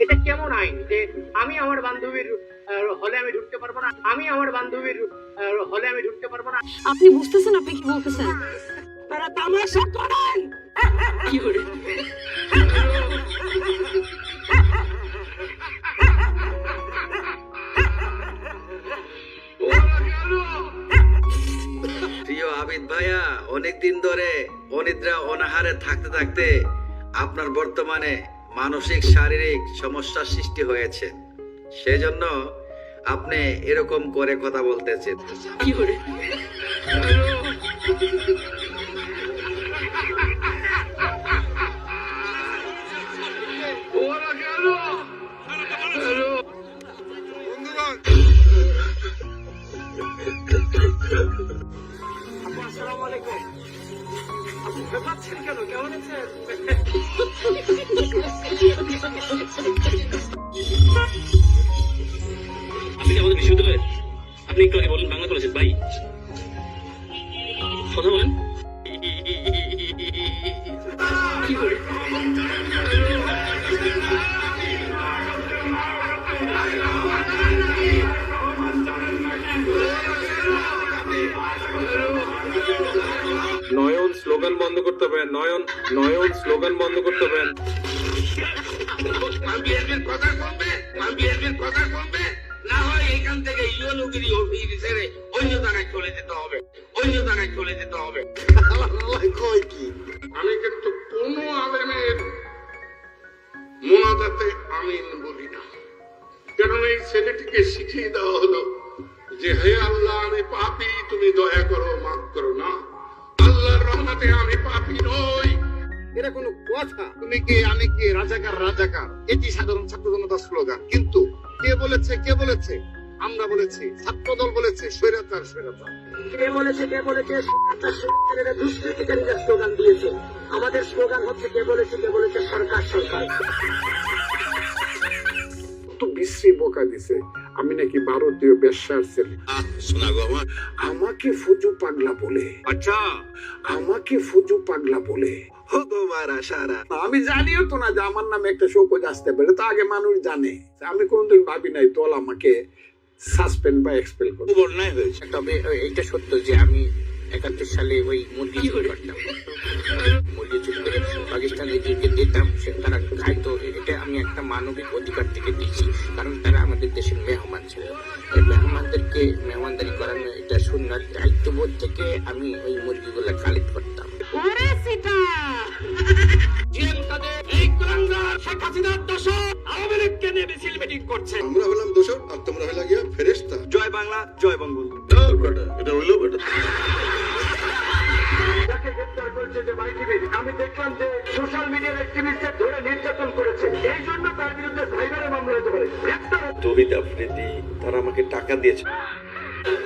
এটা কেমন আইন যে আমি আমার বান্ধবীর হলে আমি ঢুকতে পারব না? আমি আমার বান্ধবীর হলে আমি ঢুকতে পারব না? আপনি বুঝতেছেন? আপনি কি বলতেছেন? তারা তামাশা করেন! কি করে? প্রিয় আবিদ ভাইয়া অনেকদিন ধরে অনিদ্রা অনাহারে থাকতে থাকতে আপনার বর্তমানে মানসিক শারীরিক সমস্যার সৃষ্টি হয়েছে। সেজন্য আপনি এরকম করে কথা বলতেছেন। কি আসসালামু আলাইকুম আপু ভেবাচ্ছেন কেন? কেমন আছেন আপনি কি আমাদের বিশ্ববিদ্যালয়ের? আপনি একটু আগে বলেন বাংলা কলেজের ভাই। কথা বলেন। কি করে? স্লোগান বন্ধ করতে হবে। নয়ন নয়ন স্লোগান বন্ধ করতে হবে। বিএনপির কথা শুনবে বিএনপির কথা শুনবে না হয় এখান থেকে ইউনুগিরি ছেড়ে অন্য জায়গায় চলে যেতে হবে। অন্য জায়গায় চলে যেতে হবে। আমি কিন্তু কোন আলেমের মোনাজাতে আমিন বলি না। কারণ এই ছেলেটিকে শিখিয়ে দেওয়া কথা তুমি কে? আমি কে? রাজাকার রাজাকার। এটি সাধারণ ছাত্র জনতার স্লোগান। কিন্তু কে বলেছে কে বলেছে? আমরা বলেছি ছাত্রদল বলেছে স্বৈরাচার স্বৈরাচার। কে বলেছে কে বলেছে? দুষ্কৃতিকারীরা স্লোগান দিয়েছে। আমাদের স্লোগান হচ্ছে কে বলেছে কে বলেছে? সরকার সরকার। তো বিশ্রী বোকা দিছে। আমি নাকি ভারতীয় বেশ্যার ছেলে। শোনা আমাকে ফুজু পাগলা বলে। আচ্ছা। আমাকে ফুজু পাগলা বলে। আমি জানিও তো না যে আমার নামে একটা শোকজ আসতে পারে তা আগে মানুষ জানে। আমি কোনদিন ভাবি নাই দল আমাকে সাসপেন্ড বা এক্সপেল করবে। অন্যায় হয়েছে। তবে এটা সত্য যে আমি একাত্তর সালে ওই মুরগি চুরি করতাম। মুরগি চুরি করে পাকিস্তানিদেরকে দিতাম সে তারা খাইতো। এটা আমি একটা মানবিক অধিকার থেকে দিচ্ছি কারণ তারা আমাদের দেশের মেহমান ছিল। এই মেহমানদেরকে মেহমানদারি করানো এটা সুন্নাত দায়িত্ববোধ থেকে আমি ওই মুরগিগুলো কালেক্ট করতাম। করছে আমরা হলাম দোষর আর তোমরা হলে গিয়া ফেরেস্তা জয় বাংলা জয় বঙ্গবন্ধু। এটা হইল বেটা যাকে গ্রেপ্তার করেছে যে বাই টিভি আমি দেখলাম যে সোশ্যাল মিডিয়ার অ্যাক্টিভিস্টদের ধরে নির্যাতন করেছে। এই জন্য তার বিরুদ্ধে সাইবারের মামলা হতে পারে। তহিদ আফ্রিদি তারা আমাকে টাকা দিয়েছে।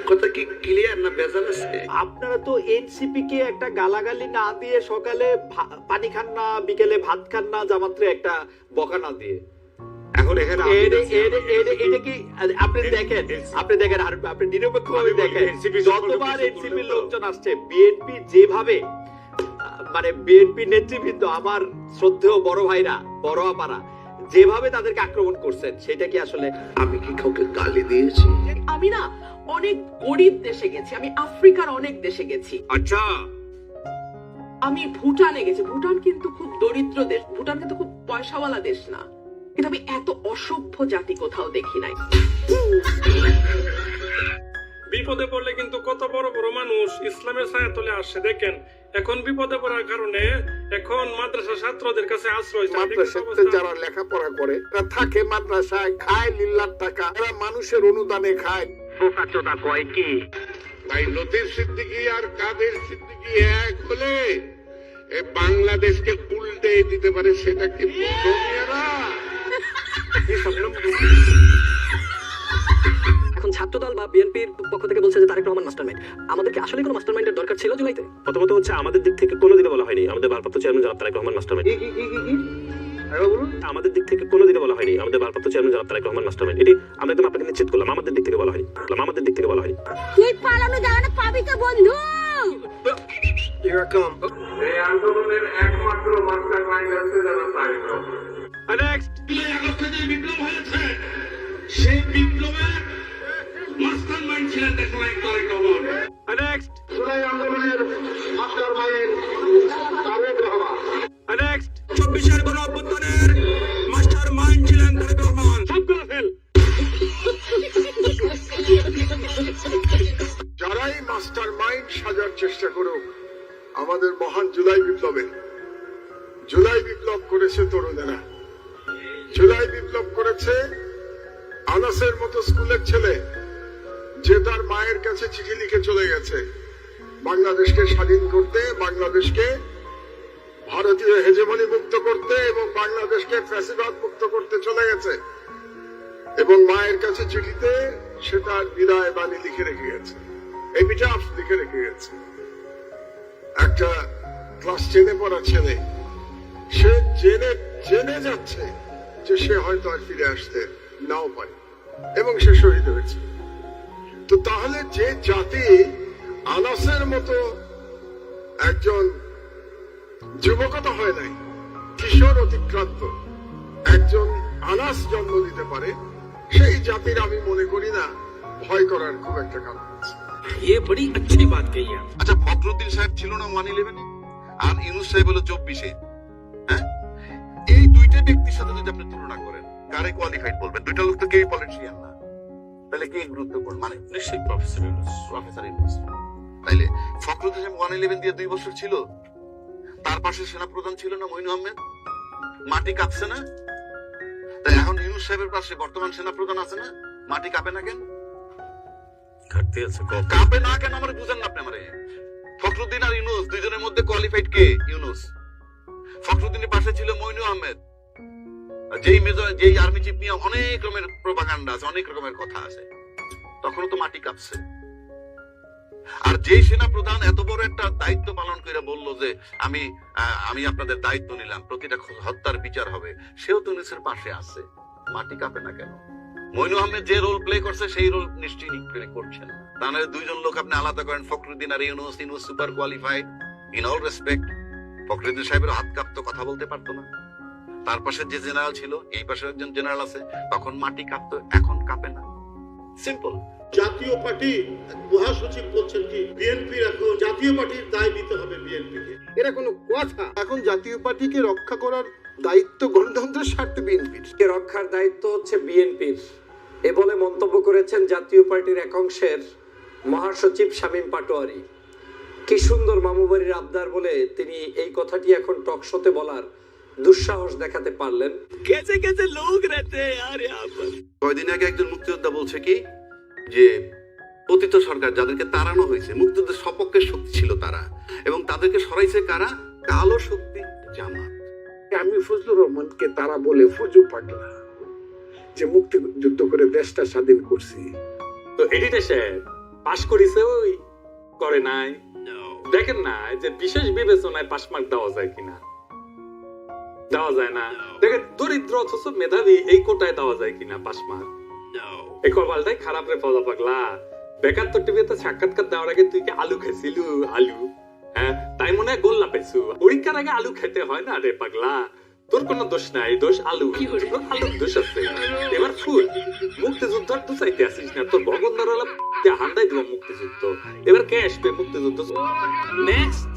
কথা কি ক্লিয়ার না আছে? আপনারা তো এনসিপি কে একটা গালাগালি না দিয়ে সকালে পানি খান না বিকেলে ভাত খান না জামাত্রে একটা বকা না দিয়ে। এখন এখানে এরে- এরে- এরে- এটা কি আপনি দেখেন আপনি দেখেন আর আপনি নিরপেক্ষ দেখেন যতবার এনসিপি লোকজন আসছে বিএনপি যেভাবে মানে বিএনপি নেতৃবৃন্দ আমার শ্রদ্ধেয় বড় ভাইরা বড় আপারা যেভাবে তাদেরকে আক্রমণ করছেন সেটা কি আসলে আমি কি কাউকে গালি দিয়েছি? আমি না অনেক গরিব দেশে গেছি আমি আফ্রিকার অনেক দেশে গেছি। আচ্ছা। আমি ভুটানে গেছি ভুটান কিন্তু খুব দরিদ্র দেশ ভুটান কিন্তু খুব পয়সাওয়ালা দেশ না। কিন্তু আমি এত অসভ্য জাতি কোথাও দেখি নাই। বিপদে পড়লে কিন্তু কত বড় বড় মানুষ ইসলামের ছায়া তলে আসে দেখেন। এখন বিপদে পড়ার কারণে এখন মাদ্রাসা ছাত্রদের কাছে আশ্রয় মাদ্রাসাতে যারা লেখাপড়া করে তারা থাকে মাদ্রাসায় খায় লিল্লার টাকা তারা মানুষের অনুদানে খায়। প্রকাশ্যতা কয় কি? ভাই লতিফ সিদ্দিকী আর কাদের সিদ্দিকী এক হলে এ বাংলাদেশকে উল্টে দিতে পারে সেটা কি মেয়েরা? এখন ছাত্রদল বা বিএনপির পক্ষ থেকে বলছে যে তারেক রহমান মাস্টারমাইন্ড। আমাদের কি আসলে কোনো মাস্টারমাইন্ডের দরকার ছিল জুলাইতে? প্রথমত হচ্ছে আমাদের দিক থেকে কোনোদিনও বলা হয়নি। আমাদের ভারপ্রাপ্ত চেয়ারম্যান জনাব তারেক রহমান মাস্টারমাইন্ড। আমাদের দিক থেকে কোনোদিনও বলা হয়নি। আমাদের ভারপ্রাপ্ত চেয়ারম্যান জনাব তারেক রহমান মাস্টারমাইন্ড। এটি আমরা একদম আপনাকে নিশ্চিত করলাম। আমাদের দিক থেকে বলা হয়নি। বললাম, আমাদের দিক থেকে বলা হয়নি। তুই পালানো জায়গাটা পাবি তো বন্ধু। এরকম এই আন্দোলনের একমাত্র মাস্টার মাইন্ড হচ্ছে যারা তারেক রহমান। নেক্সট আগস্টে বিপ্লব হয়েছে সেই বিপ্লবের মাস্টার মাইন্ড ছিলেন দেখুন এক তারেক রহমান। নেক্সট জুলাই আন্দোলনের master mind Tarique Rahman. Next চব্বিশের গণ অভ্যুত্থানের মাস্টার মাইন্ড ছিলেন তারেক রহমান। সবগুলো ফেল যারাই মাস্টার মাইন্ড সাজার চেষ্টা করুক আমাদের মহান জুলাই বিপ্লবে জুলাই বিপ্লব করেছে তরুণেরা। জুলাই বিপ্লব করেছে আনাসের মতো স্কুলের ছেলে, যে তার মায়ের কাছে চিঠি লিখে চলে গেছে। বাংলাদেশকে স্বাধীন করতে, বাংলাদেশকে ভারতীয় হেজেমনি মুক্ত করতে এবং বাংলাদেশকে ফ্যাসিবাদ মুক্ত করতে চলে গেছে। এবং মায়ের কাছে চিঠিতে সে তার বিদায় বাণী লিখে রেখে গেছে। এপিটাফ লিখে রেখে গেছে। একটা ক্লাস টেনে পড়া ছেলে, সে জেনে জেনে যাচ্ছে যে সে হয়তো আর ফিরে আসতে নাও পারে এবং সে শহীদ হয়েছে তো তাহলে যে জাতি আনাসের মতো একজন যুবকতা হয় নাই কিশোর অতিক্রান্ত একজন আনাস জন্ম দিতে পারে সেই জাতির আমি মনে করি না ভয় করার খুব একটা কারণ আছে ये बड़ी अच्छी बात कही आप আচ্ছা ফখরুদ্দিন সাহেব ছিল না ওয়ান ইলেভেনে আর ইউনুস সাহেব হলো চব্বিশে হ্যাঁ এই দুইটা ব্যক্তির সাথে যদি আপনি তুলনা করেন কারে কোয়ালিফাইড বলবেন? দুইটা লোক তো কেউ পলিটিশিয়ান না। তাহলে কে গুরুত্বপূর্ণ? মানে নিশ্চয়ই প্রফেসর ইউনুস প্রফেসর ইউনুস তাইলে ফখরুল হোসেন ওয়ান ইলেভেন দিয়ে দুই বছর ছিল। তার পাশে সেনাপ্রধান ছিল না মইনু আহমেদ? মাটি কাঁপছে না? তাই এখন ইউনুস সাহেবের পাশে বর্তমান সেনাপ্রধান আছে না? মাটি কাঁপে না কেন? ঘাটতি আছে কাঁপে না কেন? আমার বুঝেন না আপনি আমারে। ফখরুদ্দিন আর ইউনুস দুইজনের মধ্যে কোয়ালিফাইড কে? ইউনুস। ফখরুদ্দিনের পাশে ছিল মইনু আহমেদ। যেই মেজর যেই আর্মি চিফ নিয়ে অনেক রকমের প্রোপাগান্ডা আছে, অনেক রকমের কথা আছে, তখনও তো মাটি কাঁপছে। আর যেই সেনা প্রধান এত বড় একটা দায়িত্ব পালন করে বলল যে, আমি আমি আপনাদের দায়িত্ব নিলাম, প্রতিটা হত্যার বিচার হবে, সেও তো ইউনুসের পাশে আছে। মাটি কাঁপে না কেন? মইনু আহমেদ যে রোল প্লে করছে, সেই রোল নিশ্চয়ই নিশ্চয়ই করছেন তাহলে দুইজন লোক আপনি আলাদা করেন, ফখরুদ্দিন আর Yunus. Yunus super qualified in all respect Fakhruddin সাহেবের হাত কাঁপতো, কথা বলতে পারতো না। তার পাশে যে জেনারেল ছিল এই পাশে একজন জেনারেল আছে তখন মাটি কাঁপতো এখন কাঁপে না। সিম্পল জাতীয় পার্টি মহাসচিব বলছেন কি বিএনপির এখন জাতীয় পার্টির দায় নিতে হবে বিএনপিকে। এটা কোনো কথা। এখন জাতীয় পার্টিকে রক্ষা করার দায়িত্ব গণতন্ত্রের স্বার্থে বিএনপির। কে রক্ষার দায়িত্ব হচ্ছে বিএনপির। এ বলে মন্তব্য করেছেন জাতীয় পার্টির একাংশের মহাসচিব শামীম পাটোয়ারি। কি সুন্দর মামুবাড়ির আবদার বলে তিনি এই কথাটি এখন টকশোতে বলার দুঃসাহস দেখাতে পারলেন। কেসে কেসে লোক রেতে কয়দিন আগে একজন মুক্তিযোদ্ধা বলছে কি যে পতিত সরকার যাদেরকে তাড়ানো হয়েছে মুক্তিযুদ্ধের সপক্ষে শক্তি ছিল তারা এবং তাদেরকে সরাইছে কারা? কালো শক্তি জামাত। আমি ফজলুর রহমানকে তারা বলে ফুজু পাগলা যে মুক্তি যুদ্ধ করে দেশটা স্বাধীন করছি। তো এটি দেশে পাশ করিছে ওই করে নাই। দেখেন না যে বিশেষ বিবেচনায় পাশ মার্ক দেওয়া যায় কিনা। দেওয়া যায় না। দেখেন দরিদ্র অথচ মেধাবী এই কোটায় দেওয়া যায় কিনা পাশ মার্ক এই কপালটাই খারাপ রে পদা পাগলা বেকার তোর টিভিতে সাক্ষাৎকার দেওয়ার আগে তুই কি আলু খেয়েছিলু? আলু হ্যাঁ? তাই মনে হয় গোল্লা পরীক্ষার আগে আলু খেতে হয় না রে পাগলা? তোর কোনো দোষ নাই দোষ আলু। তোর আলুর দোষ আছে। এবার ফুল মুক্তিযুদ্ধ তো চাইতে আসিস না। তোর ভগন ধরালা হান্দাই দিব মুক্তিযুদ্ধ? এবার কে আসবে মুক্তিযুদ্ধ? নেক্সট